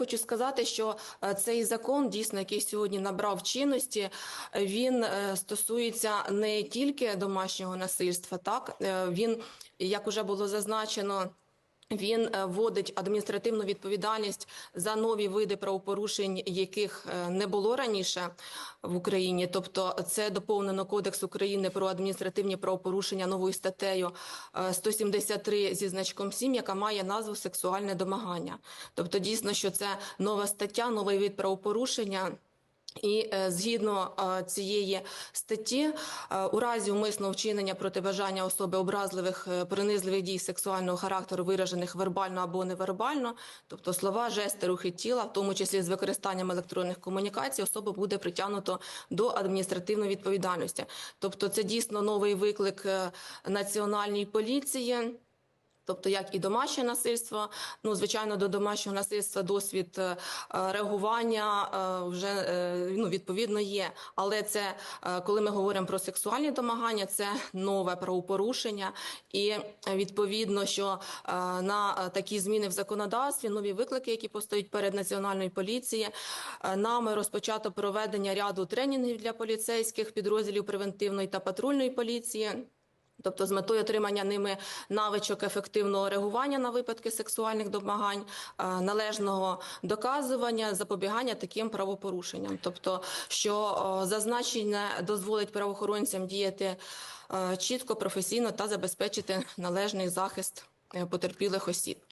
Хочу сказати, що е, цей закон, дійсно, який сьогодні набрав чинності, він е, стосується не тільки домашнього насильства, так Е, він, як уже було зазначено. Він е, вводить адміністративну відповідальність за нові види правопорушень, яких е, не було раніше в Україні. Тобто, це доповнено Кодекс України про адміністративні правопорушення новою статтею е, 173 зі значком 7, яка має назву сексуальне домагання. Тобто, дійсно, що це нова стаття, новий вид правопорушення. І е, згідно е, цієї статті, е, у разі умисного вчинення проти бажання особи образливих принизливих дій сексуального характеру, виражених вербально або невербально, тобто слова, жести, рухи тіла, в тому числі з використанням електронних комунікацій, особа буде притягнуто до адміністративної відповідальності. Тобто, це дійсно новий виклик національній поліції. Тобто, як і домашнє насильство, ну звичайно, до домашнього насильства досвід е, реагування е, вже е, ну відповідно є. Але це коли ми говоримо про сексуальні домагання, це нове правопорушення, і відповідно, що на такі зміни в законодавстві, нові виклики, які постають перед національною поліцією, нами розпочато проведення ряду тренінгів для поліцейських підрозділів превентивної та патрульної поліції. Тобто з метою отримання ними навичок ефективного реагування на випадки сексуальних домагань, е, належного доказування, запобігання таким правопорушенням. Тобто, що зазначення дозволить правоохоронцям діяти е, чітко, професійно та забезпечити належний захист е, потерпілих осіб.